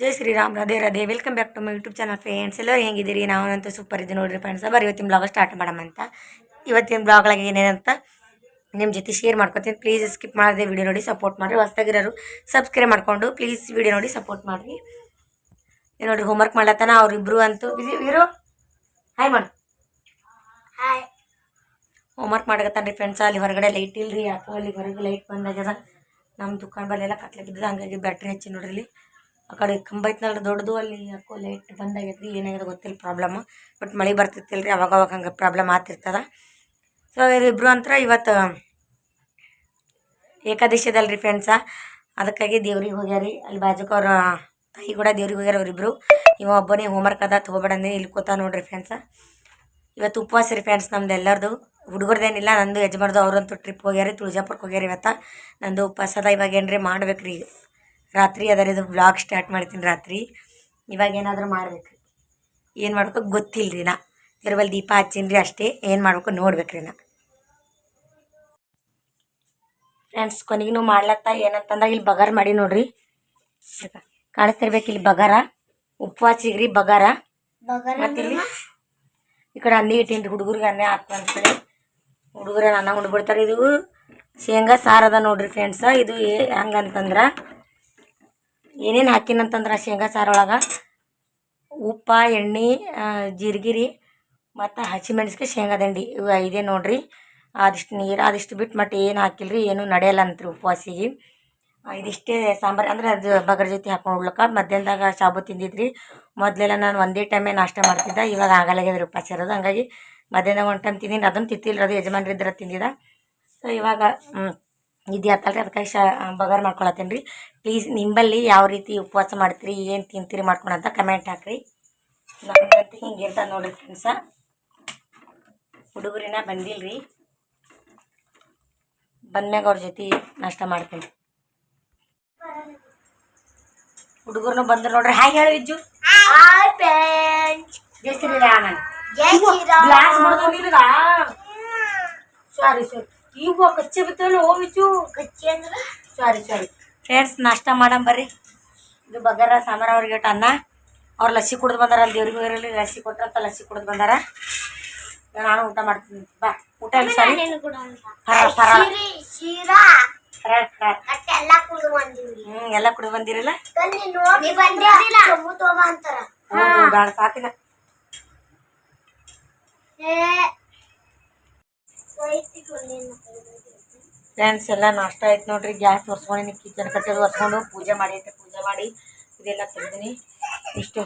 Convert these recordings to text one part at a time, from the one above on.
Jai Shriram Radhe Radhe. Welcome back to my YouTube channel friends ಎಲ್ಲರೂ ಹೆಂಗಿದ್ದೀರಿ? ನಾವಂತೂ super ಇದ್ದೀವಿ ನೋಡಿರಿ ಫ್ರೆಂಡ್ಸ್ ಬರೀ ಇವತ್ತಿನ ಬ್ಲಾಗ್ ಸ್ಟಾರ್ಟ್ ಮಾಡೋಣ ಅಂತ. ಇವತ್ತಿನ ಬ್ಲಾಗ್ ಒಳಗೆ ಏನೇನಂತ ನಿಮ್ಮ ಜೊತೆ ಶೇರ್ ಮಾಡ್ಕೊತೀನಿ. ಪ್ಲೀಸ್ ಸ್ಕಿಪ್ ಮಾಡದೆ ವಿಡಿಯೋ ನೋಡಿ ಸಪೋರ್ಟ್ ಮಾಡಿರಿ. ಹೊಸ್ದಾಗಿರೋರು ಸಬ್ಸ್ಕ್ರೈಬ್ ಮಾಡಿಕೊಂಡು ಪ್ಲೀಸ್ ವಿಡಿಯೋ ನೋಡಿ ಸಪೋರ್ಟ್ ಮಾಡಿರಿ. ಏನು ನೋಡ್ರಿ ಹೋಮ್ವರ್ಕ್ ಮಾಡ್ಲತ್ತಾನ? ಅವರಿಬ್ರು ಅಂತೂ ಇರು ಹಾಯ್ ಮಾಡಿ. ಹಾಯ್ ಹೋಮ್ವರ್ಕ್ ಮಾಡಕತ್ತಾನ ರೀ ಫ್ರೆಂಡ್ಸ್ ಅಲ್ಲಿ ಹೊರಗಡೆ ಲೈಟ್ ಇಲ್ರಿ. ಯಾಕೋ ಅಲ್ಲಿ ಹೊರಗೆ ಲೈಟ್ ಬಂದಾಗ ನಮ್ಮ ದುಕಾನ್ ಬಲ್ಲೆಲ್ಲ ಕತ್ಲೆ ಬಿದ್ದದ. ಹಂಗಾಗಿ ಬ್ಯಾಟ್ರಿ ಹಚ್ಚಿ ನೋಡ್ರಿ ಇಲ್ಲಿ. ಆ ಕಡೆ ಕಂಬ ಐತ್ನಲ್ಲ ದೊಡ್ಡದು, ಅಲ್ಲಿ ಯಾಕೋ ಲೈಟ್ ಬಂದಾಗೈತ್ರಿ ಏನಾಗ್ಯದ ಗೊತ್ತಿಲ್ಲ ಪ್ರಾಬ್ಲಮ್ ಬಟ್ ಮಳೆ ಬರ್ತಿತ್ತಿಲ್ಲ ರೀ ಅವಾಗ ಅವಾಗ ಹಂಗೆ ಪ್ರಾಬ್ಲಮ್ ಆಗ್ತಿರ್ತದ. ಸೊ ಇವರಿಬ್ರು ಅಂತ ಇವತ್ತು ಏಕಾದಶಿ ರೀ ಫ್ರೆಂಡ್ಸ ಅದಕ್ಕಾಗಿ ದೇವ್ರಿಗೆ ಹೋಗ್ಯಾರಿ. ಅಲ್ಲಿ ಬಾಜುಕ ಅವ್ರ ತಾಯಿ ಕೂಡ ದೇವ್ರಿಗೆ ಹೋಗ್ಯಾರ ಅವರಿಬ್ರು. ಇವ ಒಬ್ಬನೇ ಹೋಮ್ವರ್ಕ್ ಅದ ತೊಗೊಬೇಡಂದ್ರೆ ಇಲ್ಲಿ ಕೂತ ನೋಡ್ರಿ ಫ್ರೆಂಡ್ಸ ಇವತ್ತು ಉಪವಾಸ ರೀ ಫ್ರೆಂಡ್ಸ್ ನಮ್ದು ಎಲ್ಲರದು. ಹುಡುಗರ್ದೇನಿಲ್ಲ, ನಂದು ಯಜಮಾನ್ದು ಅವ್ರಂತೂ ಟ್ರಿಪ್ ಹೋಗ್ಯಾರಿ ತುಳಜಾಪುರಕ್ಕೆ ಹೋಗ್ಯಾರ ಇವತ್ತು. ನಂದು ಉಪವಾಸ ಅದ ಇವಾಗ ಏನ್ರಿ ಮಾಡ್ಬೇಕು ರೀ ರಾತ್ರಿ ಅದರ ಇದು ವ್ಲಾಗ್ ಸ್ಟಾರ್ಟ್ ಮಾಡ್ತೀನಿ ರಾತ್ರಿ. ಇವಾಗ ಏನಾದರೂ ಮಾಡ್ಬೇಕು. ಏನು ಮಾಡ್ಬೇಕು ಗೊತ್ತಿಲ್ಲ ರೀ ನಾ. ತಿರುವಲ್ಲಿ ದೀಪ ಹಚ್ಚೀನಿ ರೀ ಅಷ್ಟೇ. ಏನು ಮಾಡ್ಬೇಕು ನೋಡ್ಬೇಕು ರೀ ನಾ. ಫ್ರೆಂಡ್ಸ್ ಕೊನೆಗೂ ಮಾಡ್ಲತ್ತ ಏನಂತಂದಾಗ ಇಲ್ಲಿ ಬಗಾರ ಮಾಡಿ ನೋಡ್ರಿ. ಕಾಣಿಸ್ತಿರ್ಬೇಕು ಇಲ್ಲಿ ಬಗಾರ. ಉಪವಾಸಿಗೆ ರೀ ಬಗಾರ ಬಗಲ್ ಮತ್ತೆ ಇಲ್ಲಿ ಈ ಕಡೆ ಅನ್ನಿ ಇಟ್ಟಿನ್ರಿ ಹುಡುಗರಿಗೆ ಅನ್ನೇ ಹಾಕ್ತಂತೇಳಿ ಹುಡುಗರ ಅನ್ನ ಉಂಡ್ಬಿಡ್ತಾರೆ. ಇದು ಶೇಂಗಾ ಸಾರದ ಅದ ನೋಡ್ರಿ ಫ್ರೆಂಡ್ಸ ಇದು ಹಂಗಂತಂದ್ರೆ ಏನೇನು ಹಾಕಿನಂತಂದ್ರೆ ಶೇಂಗಾ ಒಳಗೆ ಉಪ್ಪ, ಎಣ್ಣೆ ಜೀರ್ಗಿರಿ ಮತ್ತು ಹಸಿಮೆಣ್ಸಿಗೆ ಶೇಂಗಾ ದಂಡಿ. ಇವು ಐದೇ ನೋಡಿರಿ. ಆದಿಷ್ಟು ನೀರು ಅದಿಷ್ಟು ಬಿಟ್ಟು ಮತ್ತೆ ಏನು ಹಾಕಿಲ್ರಿ, ಏನು ನಡೆಯಲ್ಲ ಅಂತ್ರಿ ಉಪವಾಸಿಗೆ. ಇದಿಷ್ಟೇ ಸಾಂಬಾರು ಅಂದ್ರೆ ಅದು ಬಗರ್ ಜೊತೆ ಹಾಕೊಂಡು ಉಳ್ಕ ಮಧ್ಯಾಹ್ನದಾಗ ಶಾಬು ತಿಂದಿದ್ರಿ. ಮೊದಲೆಲ್ಲ ನಾನು ಒಂದೇ ಟೈಮೇ ನಾಷ್ಟ ಮಾಡ್ತಿದ್ದೆ. ಇವಾಗ ಆಗಲಾಗ್ಯದ್ರಿ ಉಪವಾಸ ಇರೋದು. ಹಂಗಾಗಿ ಮಧ್ಯಾಹ್ನದಾಗ ಒಂದು ಟೈಮ್ ತಿಂದಿನಿ. ಅದನ್ನು ತಿಂತಿಲ್ಲ ಅದು ಯಜಮಾನ್ರಿದ್ರೆ ತಿಂದಿದ್ದ ಸೊ ಇವಾಗ ಇದು ಹತ್ತಲ್ರಿ ಅದಕ್ಕೆ ಶಾ ಬಗಾರ್ ಮಾಡ್ಕೊಳತ್ತೀನಿ ರೀ. ಪ್ಲೀಸ್ ನಿಂಬಲ್ಲಿ ಯಾವ ರೀತಿ ಉಪವಾಸ ಮಾಡ್ತೀರಿ ಏನು ತಿಂತೀರಿ ಮಾಡ್ಕೊಂಡು ಅಂತ ಕಮೆಂಟ್ ಹಾಕ್ರಿ. ನಮ್ಗಂತೂ ಹಿಂಗೆ ಇರ್ತದೆ ನೋಡ್ರಿ ಫ್ರೆಂಡ್ಸ ಹುಡುಗರಿನ ಬಂದಿಲ್ಲ ರೀ ಬಂದ್ಮ್ಯಾಗ ಅವ್ರ ಜೊತೆ ನಾಷ್ಟ ಮಾಡ್ತೀನಿ. ಹುಡುಗರ್ನು ಬಂದ್ರು ನೋಡ್ರಿ. ಹಾಯ್ ಹೇಳು ವಿಜ್ಜು. ಜೈ ಶ್ರೀರಾಮ್. ಸಾರಿ ಸಾರಿ ಈಗ ಕಚ್ಚೆ ಬಿತ್ತಲ್ಲ ಓ ಕಚ್ಚಿ ಅಂದ್ರೆ ಸಾರಿ ಸಾರಿ ಫ್ರೆಂಡ್ಸ್ ನಾಷ್ಟ ಬರ್ರಿ. ಇದು ಬಗಾರ ಸಾಂಬಾರ ಅವ್ರಿಗೆ ಇಟ್ಟ ಅನ್ನ. ಅವ್ರು ಲಸ್ಸಿ ಕುಡ್ದು ಬಂದಾರ ಅಲ್ಲಿ ದೇವ್ರಿಗೆ ಹೋಗಿರಲಿ ಲಸ್ಸಿ ಕೊಟ್ರಂತ ಲಸ್ಸಿ ಕುಡ್ದು ಬಂದಾರ. ನಾನು ಊಟ ಮಾಡ್ತೀನಿ. ಬಾ ಊಟ ಇಲ್ಲ ಸಾರಿ ಕೂಡ ಕಟ್ಟೆ ಎಲ್ಲ ಕುಡಿದು ಕುಡ್ದು ಬಂದಿರಲ್ಲ? ಸಾಕಿನ ಫ್ರೆಂಡ್ಸ್ ಎಲ್ಲ ನಾಷ್ಟ ಆಯ್ತು ನೋಡ್ರಿ. ಗ್ಯಾಸ್ ಒರ್ಸ್ಕೊಂಡಿನಿ ಕಿಚನ್ ಕಟ್ಟೆದು ಒರ್ಸ್ಕೊಂಡು ಪೂಜೆ ಮಾಡಿ ಐತೆ, ಪೂಜೆ ಮಾಡಿ. ಇದೆಲ್ಲ ತೆಗ್ದಿನಿ ಇಷ್ಟು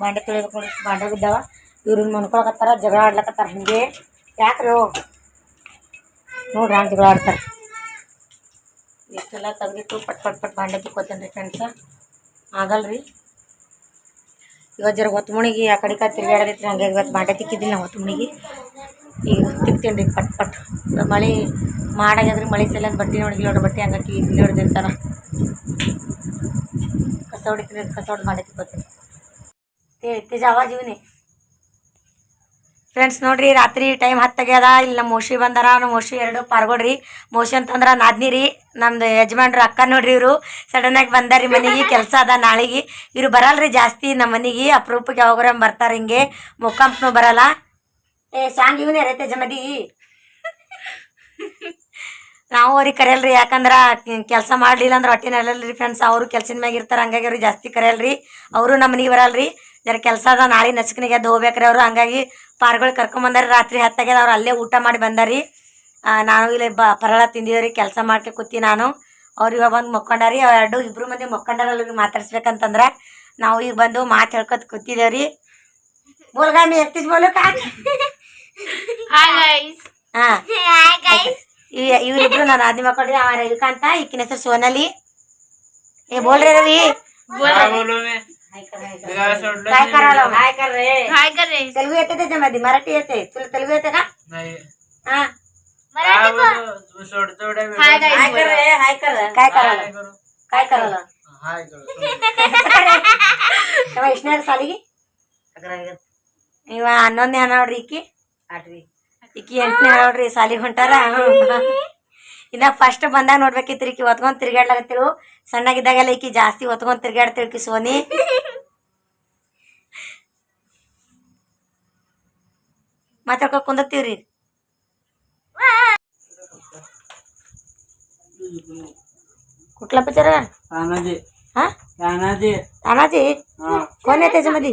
ಬಾಂಡೆ ತೊಳಿಬೇಕು ಇಷ್ಟು ಬಾಂಡೆ ಬಿದ್ದಾವ. ಇವ್ರನ್ನ ಮನ್ಕೊಳಕತ್ತಾರ, ಜಗಳ ಆಡ್ಲಕತ್ತಾರ ಹಿಂಗೆ. ಯಾಕ್ರಿ? ನೋಡ್ರಿ ಹಂಗೆ ಜಗಳ ಆಡ್ತಾರೆ. ಇಷ್ಟೆಲ್ಲ ತೆಗ್ದಿಟ್ಟು ಪಟ್ ಪಟ್ ಪಟ್ ಬಾಂಡೆ ತಿಕ್ಕೋತೇನೆ ರೀ ಫ್ರೆಂಡ್ಸ ಆಗಲ್ರಿ. ಇವತ್ತು ಜರ ಹೊತ್ತು ಮುಣಿಗಿ ಆ ಕಡೆ ಕಡೆ ತಿರ್ಗಾಡದೈತ್ರಿ ಹಂಗಾಗಿ ಇವತ್ತು ಬಾಂಡೆ ತಿಕ್ಕಿದ್ದಿಲ್ಲ ಹೊತ್ತು ಮುಣಿಗಿ ತಿಕ್ತೇನೆ ರೀ ಪಟ್ ಪಟ್. ಮಳೆ ಮಾಡಾಗಾದ್ರೆ ಮಳೆ ಸಲ ಬಟ್ಟೆ ನೋಡಿ ನೋಡ್ರಿ ಬಟ್ಟೆ ಹಂಗಾಕಿ ಇಲ್ಲಿ ಹೊಡೆದಿರ್ತಾರ ಕಸ ಹೊಡಿತೀನಿ ಕಸ ಹೊಡೆದು ಮಾಡಿ ತಿಕ್ಕೋತೀನಿ ತೇ ತೇಜ ಅವಾಜ್ ಇವನಿ ಫ್ರೆಂಡ್ಸ್ ನೋಡ್ರಿ, ರಾತ್ರಿ ಟೈಮ್ ಹತ್ತಾಗ್ಯದ ಇಲ್ಲಿ ನಮ್ಮ ಮೋಶಿ ಬಂದಾರ, ನಮ್ಮ ಮೋಶಿ ಎರಡು ಪಾರ್ಗೊಡ್ರಿ. ಮೋಶಿ ಅಂತಂದ್ರೆ ನಾದ್ನಿ ರೀ, ನಮ್ದು ಯಜಮಾನ್ರು ಅಕ್ಕ ನೋಡ್ರಿ ಇವರು. ಸಡನ್ನಾಗಿ ಬಂದಾರಿ ಮನೆಗೆ, ಕೆಲಸ ಅದ ನಾಳೆಗೆ. ಇವ್ರು ಬರಲ್ರಿ ಜಾಸ್ತಿ ನಮ್ಮ ಮನೆಗೆ, ಅಪರೂಪಕ್ಕೆ ಯಾವಾಗ್ರ ಬರ್ತಾರೆ ಹಿಂಗೆ. ಮುಖಾಂಪನು ಬರಲ್ಲ. ಏ ರೈತ ಜಮದಿ. ನಾವು ಅವ್ರಿಗೆ ಕರೆಯಲ್ರಿ, ಯಾಕಂದ್ರೆ ಕೆಲಸ ಮಾಡಲಿಲ್ಲ ಅಂದ್ರೆ ಹೊಟ್ಟೆ ನಡಲ್ರಿ ಫ್ರೆಂಡ್ಸ್ ಅವರು ಕೆಲ್ಸಿನ ಮ್ಯಾಗ ಇರ್ತಾರೆ, ಹಂಗಾಗಿ ಅವ್ರಿಗೆ ಜಾಸ್ತಿ ಕರೆಯಲ್ರಿ. ಅವರು ನಮ್ಮ ಮನೆಗೆ ಬರಲ್ರಿ. ಜರ ಕೆಲಸ ಅದ, ನಾಳೆ ನಸ್ಕನಿಗೆ ಅದು ಹೋಗ್ಬೇಕ್ರಿ ಅವರು. ಹಂಗಾಗಿ ಪಾರ್ಗಳು ಕರ್ಕೊಂಬಂದಾರಿ ರಾತ್ರಿ ಹತ್ತಾಗ್ಯದ ಅವ್ರು ಅಲ್ಲೇ ಊಟ ಮಾಡಿ ಬಂದಾರಿ ನಾನು ಇಲ್ಲಿ ಬ ಪರಳ ತಿಂದಿದ್ರಿ ಕೆಲಸ ಮಾಡ್ಕೆ ಕೂತಿ ನಾನು. ಅವ್ರು ಇವಾಗ ಬಂದು ಮಕ್ಕೊಂಡಾರಿ. ಎರಡು ಇಬ್ಬರು ಮಂದಿ ಮಕ್ಕೊಂಡಾರಲ್ಲ ಮಾತಾಡ್ಸ್ಬೇಕಂತಂದ್ರೆ ನಾವು ಈಗ ಬಂದು ಮಾತು ಹೇಳ್ಕೊತ ಕೂತಿದ್ದೇವ್ರಿ ಬೋಲ್ಗಾಮಿ ಎತ್ತಿಸ್ ಬೋಲು ಇವರಿಬ್ರು ನಾನು ಆದಿ ಮಕ್ಕಳ್ರಿ ಅವ ರವಿಕಾಂತ ಈಕಿನ ಹೆಸರು ಸೋನಲಿ. ಏ ಬೋಲ್ರಿ ರವಿ. ತೆಲುಗು ಎತ್ತೈತೆ ಜಮಾದಿ ಮರಾಠಿ ಎತ್ತೆ ತುಲ ತೆಲುಗು ಎತ್ತಗ ಇವ ಹನ್ನೊಂದೇ ಹನ್ನ ನೋಡ್ರಿ ಈಕಿ. ಆಡ್ರಿ. ಈಕಿ ಎಂಟನೇ ನೋಡ್ರಿ ಸಾಲಿ ಹೊಂಟಾರ. ಇನ್ನ ಫಸ್ಟ್ ಬಂದಾಗ ನೋಡ್ಬೇಕಿತ್ತು ಈಕಿ ಒತ್ಕೊಂಡ್ ತಿರ್ಗಾಡ್ಲಾಗತ್ತಿರು ಸಣ್ಣಗಿದ್ದಾಗೆಲ್ಲ ಈಕಿ ಜಾಸ್ತಿ ಒತ್ಕೊಂಡ್ ತಿರ್ಗಾಡ್ತಿರ್ಕಿ ಸೋನಿ. ಮಾತಾಡ್ಕೊ ಕುಂದತ್ತೀವ್ರಿ कुठला पिक्चर तानाजी हा तानाजी तानाजी कोण आहे त्याच्यामध्ये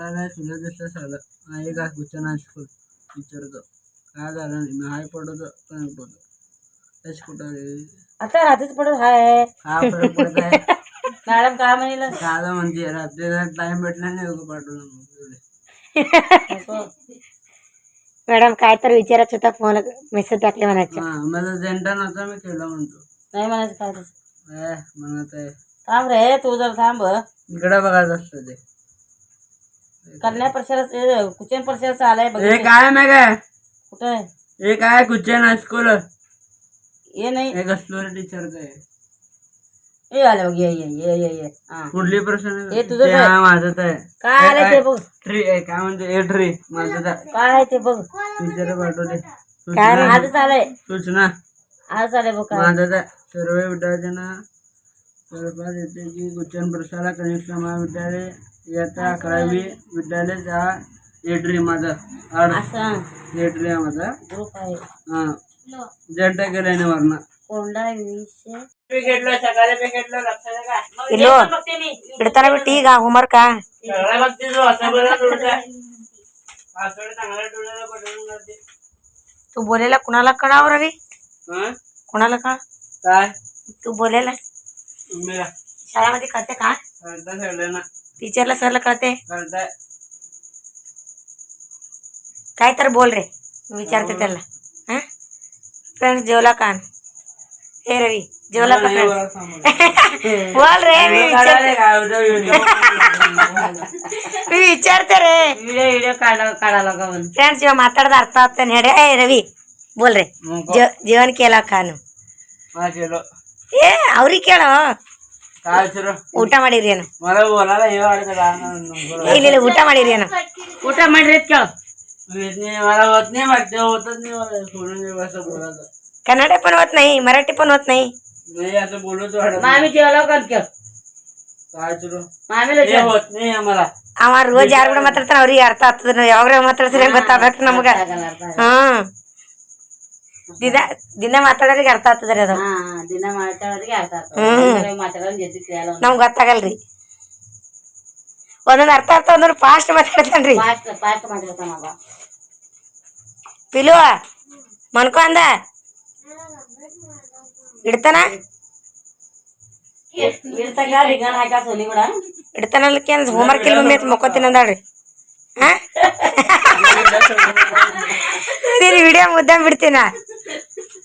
काय नाही तुला दिसलं सगळं नाही का कुठच्या नाही स्कूल विचारतो काय झालं नाही? मी हाय पडतो काय पडतो? तेच कुठं रे? आता रात्रीच पडत हाय. काय फरक पडत आहे? मॅडम काय म्हणलं? काय म्हणते रात्रीला टाइम भेटला नाही उगा पाठवलं मग. मॅडम काय तर विचारत होता फोन मेसेज टाकले म्हणायचे. हा मला जेंटा नव्हता मी केलं म्हणतो. नाही म्हणायचं काय तसं. ए, म्हणत आहे. थांब रे तू जर थांब. इकडे बघायचं असतं ते. कल्याण परिसर कुचेन परिसर चालाय बघ एक एक कुचेन एक ये ये ये ये ये प्रश्न हे। तुझं माझं तर काय आलं ते बघ ट्री काय म्हणते ए ट्री काय आहे ते बघ टीचर काय सूचना आज आले बघ विद्यार्थ्यांना की प्रसाला कनिष्ठ महाविद्यालय इयत्ता अकरावी विद्यालय हा एट्री माझा आड असं एट्री आहे माझा ग्रुप आहे हा जंटा केल्याने वरना कोंडा विषय घेतलं सकाळी मी घेतलं लक्षात का ಇಲ್ಲೋ ಇಡ್ತಾರ ಬಿಟ್ಟು ಈಗ ಹೋಮ್ವರ್ಕ सगळ्या बघते जो असा बरं डोळ्याचा. पासवर्ड चांगला डोळ्याला पटवून करते. तू बोलेला कुणाला कळाव रवी हं? कुणाला कळ काय तू बोलेला मेरा शाळेमध्ये कळते का करता सगळ्यांना टीचरला सरला कळते करताय काय तर बोल रे मी विचारते त्याला हा फ्रेंड्स जेवला का हे रवी जेवला का नाही, फ्रेंड्स बरं सांगू. बोल रे मी विचारते काढायला काय उद्या येऊन ये. मी विचारते रे व्हिडिओ व्हिडिओ काढा काढायला का म्हणून ಫ್ರೆಂಡ್ಸ್ ಇವಾಗ ಮಾತಾಡ್ದ ಅರ್ಥ ಆಗ್ತಾನೆ ಹೇಳಿ ಏ ರವಿ ಬೋಲ್ರಿ नको. ಜೀವ- ಜೀವನ್ ಕೇಳಕ್ಕಾನು हा केलो ಏ ಅವ್ರಿಗೆ ಕೇಳೋ काय विचारू ಊಟ ಮಾಡಿರಿ ಏನು मला बोलायला हे वाटतं लहान नको. ಇಲ್ಲ ಇಲ್ಲ ಊಟ ಮಾಡಿರಿ ಏನು ಊಟ ಮಾಡಿರಿ ಅಂತ ಕೇಳು येत नाही, मला होत नाही वाटते होतच नाही मला सोडून देऊ असं बोलायचं ಕನ್ನಡ पण होत नाही मराठी पण होत नाही नाही असं बोलत वाटत ಮಾಮಿ जेवला ಅಂತ ಕೇಳು काय विचारू ಮಾಮಿಲೆ हे होत नाही आम्हाला ಅವ ರೋಜ್ ಯಾರು ಕೂಡ ಮಾತಾಡ್ತಾನ ಅವ್ರಿಗೆ ಅರ್ಥ ಆಗ್ತದ ನಾವು ಯಾವಾಗ ಮಾತಾಡ್ಸಿದ್ರೆ ಗೊತ್ತಾಗಬೇಕು ನಮ್ಗ ಹ್ಮ್ ದಿನ ದಿನ ಮಾತಾಡೋರಿಗೆ ಅರ್ಥ ಆಗ್ತದ್ರಿ ಅದು. ಹಾ ದಿನ ಅರ್ಥ ನಮ್ಗೆ ಗೊತ್ತಾಗಲ್ರಿ. ಒಂದೊಂದು ಅರ್ಥ ಅರ್ಥ ಅಂದ್ರೆ ಫಾಸ್ಟ್ ಮಾತಾಡ್ತಾನ್ರಿ. ಫಾಸ್ಟ್ ಫಾಸ್ಟ್ ಪಿಲುವ ಮನ್ಕೊ ಅಂದ. ಇಡ್ತಾನ? ಇಡ್ತಾಗ ರಿಗನ್ ಹೋಮ್ವರ್ಕ್ ಇಲ್ಲ ಮಮ್ಮಿ ಮಕ್ಕೋತೀನಿ ಅಂದಾಳ್ರಿ. ಹಾಂ? ವಿಡಿಯೋ ಮುದ್ದೆ ಬಿಡ್ತೀನಾ?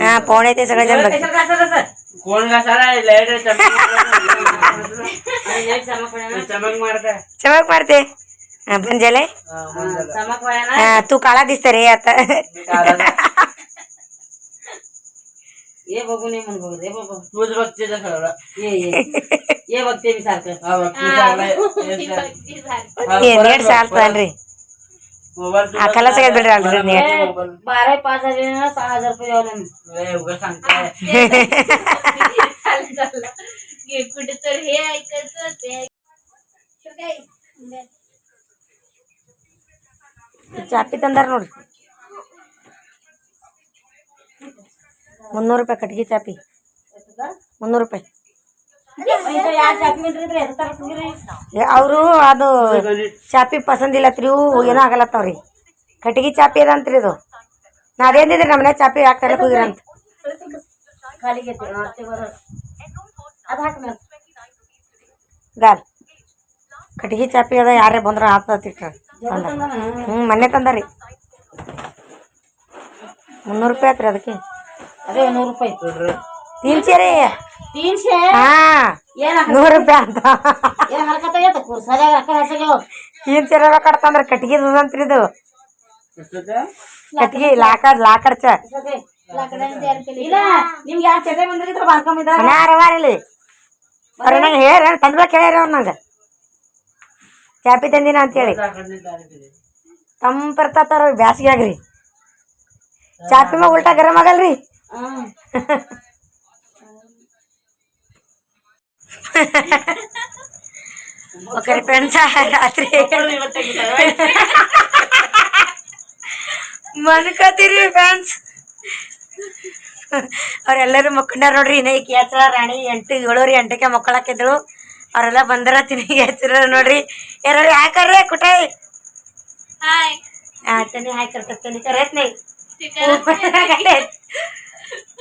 हा पोहणे ते सगळेजण जण कोण चमक मारते आपण झालंय? हा तू काळा दिसत रे आता. ये बघू नये म्हणून बाबा तूच बघते ये बघते मी सारखं. रे. ಏ ನೇಟ್ ಸಾಲ್ತದನ್ರಿ मोबाईल ಆ ಕಲಸ ಬಿಡ್ರಿ ಅಲ್ರಿ ನೇಟ್ मोबाईल बारा पाच हजार ना सहा हजार रुपये द्यावं लागेल. उगा सांगताय कुठे तर हे ऐकायचं ते ಚಾಪಿ ತಂದಾರ ನೋಡ್ರಿ ಮುನ್ನೂರು ರೂಪಾಯಿ ಕಟ್ಗಿ ಚಾಪಿ ಮುನ್ನೂರು ರೂಪಾಯಿ ಅವರು ಅದು ಚಾಪಿ ಪಸಂದಿಲ್ಲತ್ರಿ ಇವು ಏನೂ ಆಗಲತ್ತವ್ರಿ ಕಟ್ಟಿಗೆ ಚಾಪಿ ಅದಂತ್ರಿ ಇದು. ನಾ ನಮ್ಮನೆ ಚಾಪಿ ಹಾಕ್ತಾರೆ ಹೋಗಿರಂತ ಅದು ಗಾಲ್ ಕಟ್ಟಿಗೆ ಚಾಪಿ ಅದ ಯಾರೇ ಬಂದ್ರ ಹಾಕ್ತಿಟ್ರ ಹ್ಞೂ ಮೊನ್ನೆ ತಂದಾರಿ. ಮುನ್ನೂರು ರೂಪಾಯಿ ಆತ್ರಿ ಅದಕ್ಕೆ. ಅದೇ ನೂರು ರೂಪಾಯಿ ತೀನ್ಸೆ ರೀ ತೀನ್ಶೆ ಹಾ ಏನ್ ನೂರು ರೂಪಾಯಿ ಅಂತ. ಕೂರ್ ಸರಿಯಾಗಿ ರೊಕ್ಕ ಕಟ್ತಂದ್ರ ಕಟ್ಟಿಗೆ ಅಂತ್ರಿ ಇದು. ಕಟ್ಟಿಗೆ ಲಾಕಡ್ ಲಾಕಡ್ ಚ. ಇಲ್ಲ ನಿಮ್ಗೆ ಯಾರು ಚಟೆ ಬಂದಿದ್ರೆ ಬಾರ್ಕೊಂಬಿದ್ದಾರೆ ಮನ್ಯಾರ ಅವಾರಿಲ್ಲಿ ಅವ್ರ ನಂಗೆ ಹೇಳ್ಯಾರ ತಂದ್ಬೇಕು ಹೇಳ್ಯಾರ ಅವ್ರು ನಂಗೆ. ಚಾಪಿ ತಂದಿನ ಅಂತೇಳಿ. ತಂಪಿರ್ತಾರ ಆಗ್ರಿ ಚಾಪಿ ಮ್ಯಾಗ ಉಲ್ಟಾ ಗರಂ ಆಗಲ್ರಿ. ಓಕೆ ರೀ ಫ್ರೆಂಡ್ಸ್ ರಾತ್ರಿ ಮನ್ಕೋತೀರಿ ಫ್ರೆಂಡ್ಸ್ ಅವರೆಲ್ಲರೂ ಮಕ್ಕೊಂಡಾರ ನೋಡ್ರಿ ಇನ್ನ ಈಗ ರಾಣಿ ಎಂಟು ಏಳೋರಿ ಎಂಟಕ್ಕೆ ಮಕ್ಕಳಾಕಿದ್ರು. ಅವರೆಲ್ಲ ಬಂದರ ತಿನ್ನಿಗೆ ಎಚ್ಚರ ನೋಡ್ರಿ. ಯಾರು ಹಾಕರ್ರಿ ಕುಟಾಯಿ ತನಿ ಹಾಕಿರ್ತೇನೆ ಕರೆತ್ ನೈ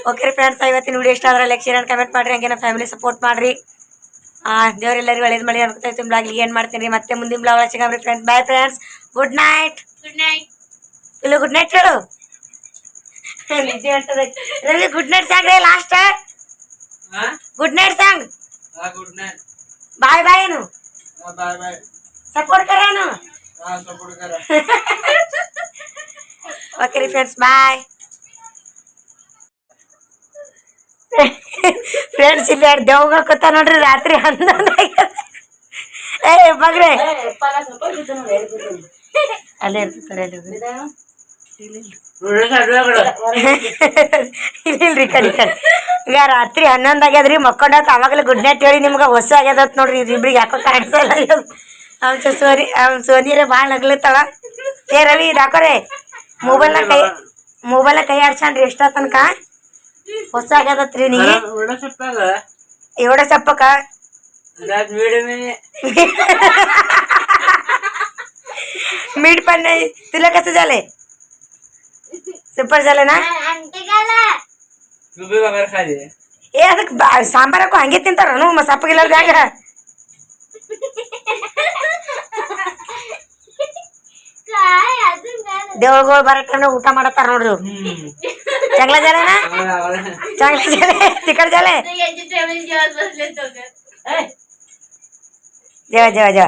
ಓಕೆ ರೀ ಫ್ರೆಂಡ್ಸ್ ಇವತ್ತಿನ ವಿಡಿಯೋ ಇಷ್ಟ ಆದ್ರೆ ಲೈಕ್ ಶೇರ್ ಅಂಡ್ ಕಮೆಂಟ್ ಮಾಡ್ರಿ. ಹಂಗೆ ನಮ್ಮ ಫ್ಯಾಮಿಲಿ ಸಪೋರ್ಟ್ ಮಾಡ್ರಿ. ದೇವರೆಲ್ಲರಿಗೂ ಒಳ್ಳೇದು ಮಾಡಿ ಅನ್ಕೋತಾ ಬ್ಲಾಗ್ ಏನು ಮಾಡ್ತೀನಿ ಮತ್ತೆ ಮುಂದಿನ blog ಸಿಗಮ್ರಿ friends bye friends good night good night ಇಲ್ಲ ಗುಡ್ ನೈಟ್ ಹೇಳು ನಿದ್ದೆ ಹೊಂಟದ ರವಿ ಗುಡ್ ನೈಟ್ ಸಾಂಗ್ ರೀ last good night song good night bye bye ಏನು ಬಾಯ್ ಬಾಯ್ ಸಪೋರ್ಟ್ ಕರೇನು ಹಾಂ ಸಪೋರ್ಟ್ ಕರ ಓಕೆ ರೀ ಫ್ರೆಂಡ್ಸ್ ಬಾಯ್ ಫ್ರೆಂಡ್ಸ್ ಇಲ್ಲಿ ಎರಡು ದೇವ್ ಕೂತ ನೋಡ್ರಿ ರಾತ್ರಿ ಹನ್ನೊಂದು ಆಗ್ಯದ. ಏ ಬಗ್ರೆ ಅಲ್ಲೇ ಇರ್ತಾರೆ ಇಲ್ಲಿಲ್ರಿ ಕಡಿ ಕಡಿ ಈಗ ರಾತ್ರಿ ಹನ್ನೊಂದು ಆಗ್ಯದ್ರಿ ಮಕ್ಕೊಂಡಾತ ಅವಾಗಲೇ ಗುಡ್ ನೈಟ್ ಹೇಳಿ ನಿಮ್ಗೆ ಹೊಸ ಆಗ್ಯದತ್ ನೋಡ್ರಿ ಇಬ್ರಿಗೆ ಯಾಕೋ ಕಾಣಿಸಲ್ಲ ಅವ್ನ ಸೋನಿ ಅವ್ನ ಸೋನಿರೇ ಭಾಳ ನಗ್ಲತ್ತವ. ಏ ರವಿ ಡಾಕೋರೆ ಮೊಬೈಲ್ನ ಕೈ ಮೊಬೈಲ್ನ ಕೈ ಆಡ್ಸಣ್ರಿ ಎಷ್ಟೋ ತನಕ. ಹೊಸ ಆಗ್ಯದತ್ರಿ ನೀ उड़ा सकता है एवढं सप्प का रात वीडियो में मीठ पण नाही तुला कसं झालंय सुपर झालं ना तू भी वगैरह खा लिए ಏ ಅದಕ್ಕೆ ಸಾಂಬಾರಕ್ಕೂ ಹಂಗೆ ತಿಂತಾರ ಮ ಸಪ್ಪಗಿಲ್ಲದಾಗ काय अजून काय ದೇವಳುಗಳು ಬರೋ ಟೈಮ್ನಾಗ ಊಟ ಮಾಡತ್ತಾರ ನೋಡ್ರಿ ಇವ್ರು. चांगला झालं ना? चांगलं झालंय तिकड झालंय दोघं जेवा जेवा जेवा.